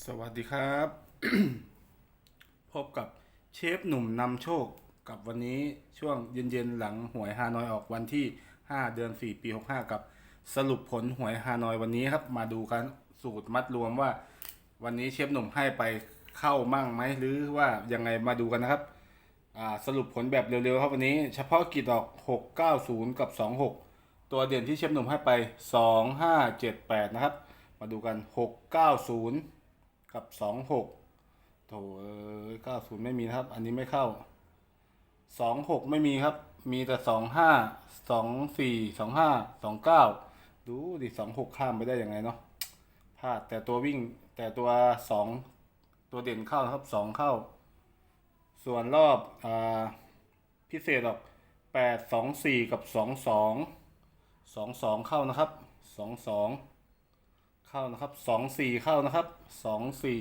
สวัสดีครับ พบกับเชฟหนุ่มนำโชคกับวันนี้ช่วงเย็นๆหลังหวยฮานอยออกวันที่ 5 เดือน 4 ปี 65 กับสรุปผลหวยฮานอยวันนี้ครับ มาดูกันสูตรมัดรวมว่า วันนี้เชฟหนุ่มให้ไปเข้ามั่งไหมหรือว่ายังไงมาดูกันนะครับสรุปผลแบบเร็วๆครับวันนี้ เฉพาะกิจออก 690 กับ 26 ตัวเด่นที่เชฟหนุ่มให้ไป 2578 นะครับ มาดูกัน 690 กับสองหกโถเอ้ยเก้าศูนย์ไม่มีนะครับ อันนี้ไม่เข้าสองหกไม่มีครับ มีแต่สองห้าสองสี่สองห้าสองเก้าดูดิสองหกข้ามไปได้ยังไงเนาะพลาดแต่ตัววิ่งแต่ตัวสองตัวเด่นเข้านะครับสองเข้า ส่วนรอบอ่าพิเศษออกแปดสองสี่กับสองสองสองสองเข้านะครับสองสอง เข้านะครับสองสี่เข้านะครับสองสี่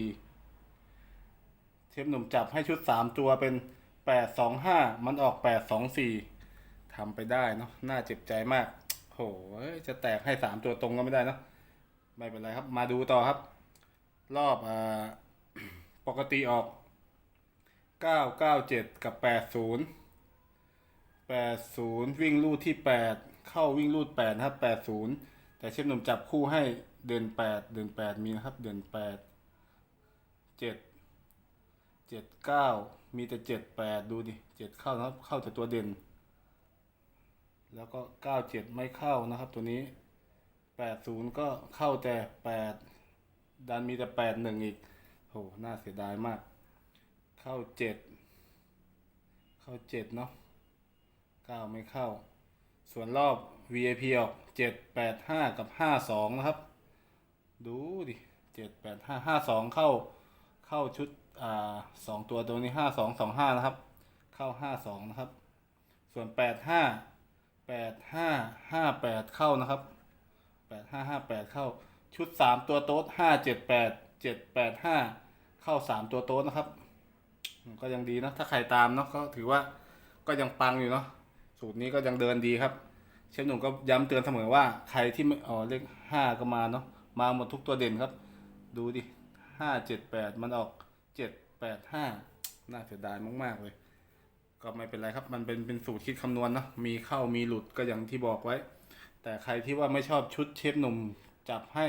เทปหนุ่มจับให้ชุดสามตัวเป็นแปดสองห้ามันออกแปดสองสี่ทำไปได้เนาะน่าเจ็บใจมากโหจะแตกให้สามตัวตรงก็ไม่ได้เนอะไม่เป็นไรครับ มาดูต่อครับ รอบอ่าปกติออกเก้าเก้าเจ็ดกับแปดศูนย์แปดศูนย์วิ่งลูดที่แปดเข้าวิ่งลูดแปดนะครับแปดศูนย์แต่เชฟหนุ่มจับคู่ให้ เดือนแปดเดือนแปดมีนะครับ เดือนแปดเจ็ดเจ็ดเก้ามีแต่เจ็ดแปดดูดิเจ็ดเข้านะครับ เข้าแต่ตัวเด่น แล้วก็เก้าเจ็ดไม่เข้านะครับ ตัวนี้แปดศูนย์ก็เข้าแต่แปดดันมีแต่แปดหนึ่งอีกโหน่าเสียดายมาก เข้าเจ็ดเข้าเจ็ดเนาะเก้าไม่เข้า ส่วนรอบ VIP ออกเจ็ดแปดห้ากับห้าสองนะครับ ดูดิเจ็ดแปดห้าห้าสองเข้าเข้าชุดอ่าสองตัวตัวนี้ห้าสองสองห้านะครับ เข้าห้าสองนะครับ ส่วนแปดห้าแปดห้าห้าแปดเข้านะครับแปดห้าห้าแปดเข้าชุดสามตัวโต๊ดห้าเจ็ดแปดเจ็ดแปดห้าเข้าสามตัวโต๊ดนะครับ ก็ยังดีนะถ้าใครตามเนาะก็ถือว่าก็ยังปังอยู่เนาะสูตรนี้ก็ยังเดินดีครับ เชฟหนุ่มก็ย้ำเตือนเสมอว่าใครที่ไม่อ๋อเลขห้าก็มาเนาะ มาหมดทุกตัวเด่นครับ ดูดิห้าเจ็ดแปดมันออกเจ็ดแปดห้าน่าเสียดายมาก ๆ เลย ก็ไม่เป็นไรครับ มันเป็นเป็นสูตรคิดคำนวณเนาะมีเข้ามีหลุดก็อย่างที่บอกไว้ แต่ใครที่ว่าไม่ชอบชุดเชฟหนุ่มจับให้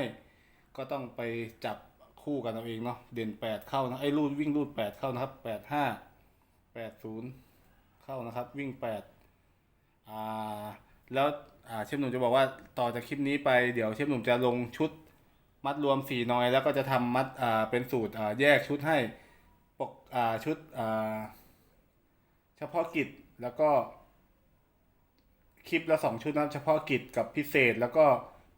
ก็ต้องไปจับคู่กันเอาเองเนาะเด่นแปดเข้านะไอ้รูดวิ่งรูดแปดเข้านะครับแปดห้าแปดศูนย์เข้านะครับ วิ่งแปดอ่าแล้วอ่าเชฟหนุ่มจะบอกว่าต่อจากคลิปนี้ไปเดี๋ยวเชฟหนุ่มจะลงชุด มัดรวมสี่นอย แล้วก็จะทำมัดอ่าเป็นสูตรอ่าแยกชุดให้ปกอ่าชุดอ่าเฉพาะกิจแล้วก็คลิปละสองชุดนะเฉพาะกิจกับพิเศษ แล้วก็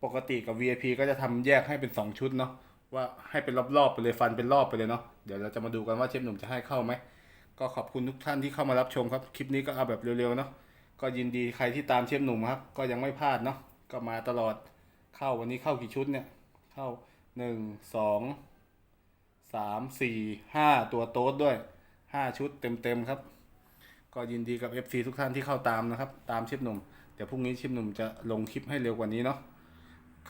ปกติกับ VIP ก็จะทำแยกให้เป็นสองชุดเนาะว่าให้เป็นรอบๆไปเลยฟันเป็นรอบไปเลยเนาะเดี๋ยวเราจะมาดูกันว่าเชฟหนุ่มจะให้เข้าไหมก็ขอบคุณทุกท่านที่เข้ามารับชมครับ คลิปนี้ก็เอาแบบเร็วๆเนาะก็ยินดีใครที่ตามเชฟหนุ่มครับ ก็ยังไม่พลาดเนาะก็มาตลอดเข้าวันนี้เข้ากี่ชุดเนี่ย เข้าหนึ่งสองสามสี่ห้าตัวโต๊ดด้วยห้าชุดเต็มๆครับ ก็ยินดีกับ FC ทุกท่านที่เข้าตามนะครับ ตามเชฟหนุ่ม เดี๋ยวพรุ่งนี้เชฟหนุ่มจะลงคลิปให้เร็วกว่านี้เนาะ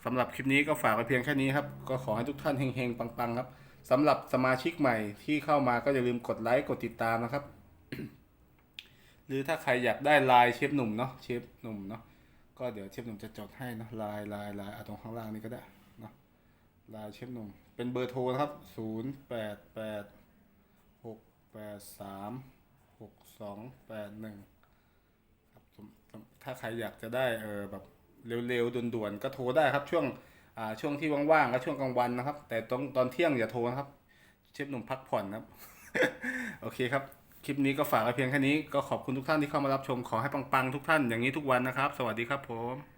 สำหรับคลิปนี้ก็ฝากไว้เพียงแค่นี้ครับ ก็ขอให้ทุกท่านเฮงๆ ปังๆ ครับสำหรับสมาชิกใหม่ที่เข้ามาก็อย่าลืมกดไลค์กดติดตามนะครับ หรือถ้าใครอยากได้ลายเชฟหนุ่มเนาะเชฟหนุ่มเนาะก็เดี๋ยวเชฟหนุ่มจะจดให้เนาะลายลายลายเอาตรงข้างล่างนี่ก็ได้ ลายเชฟหนุ่ม เป็นเบอร์โทรนะครับศูนย์แปดแปดหกแปดสามหกสองแปดหนึ่งครับถ้าใครอยากจะได้เออแบบเร็วๆด่วนๆก็โทรได้ครับ ช่วงอ่าช่วงที่ว่างๆก็ช่วงกลางวันนะครับ แต่ต้อนตอนเที่ยงอย่าโทรนะครับ เชฟหนุ่มพักผ่อนครับ โอเคครับ คลิปนี้ก็ฝากไว้เพียงแค่นี้ก็ขอบคุณทุกท่านที่เข้ามารับชมขอให้ปังๆทุกท่านอย่างนี้ทุกวันนะครับ สวัสดีครับผม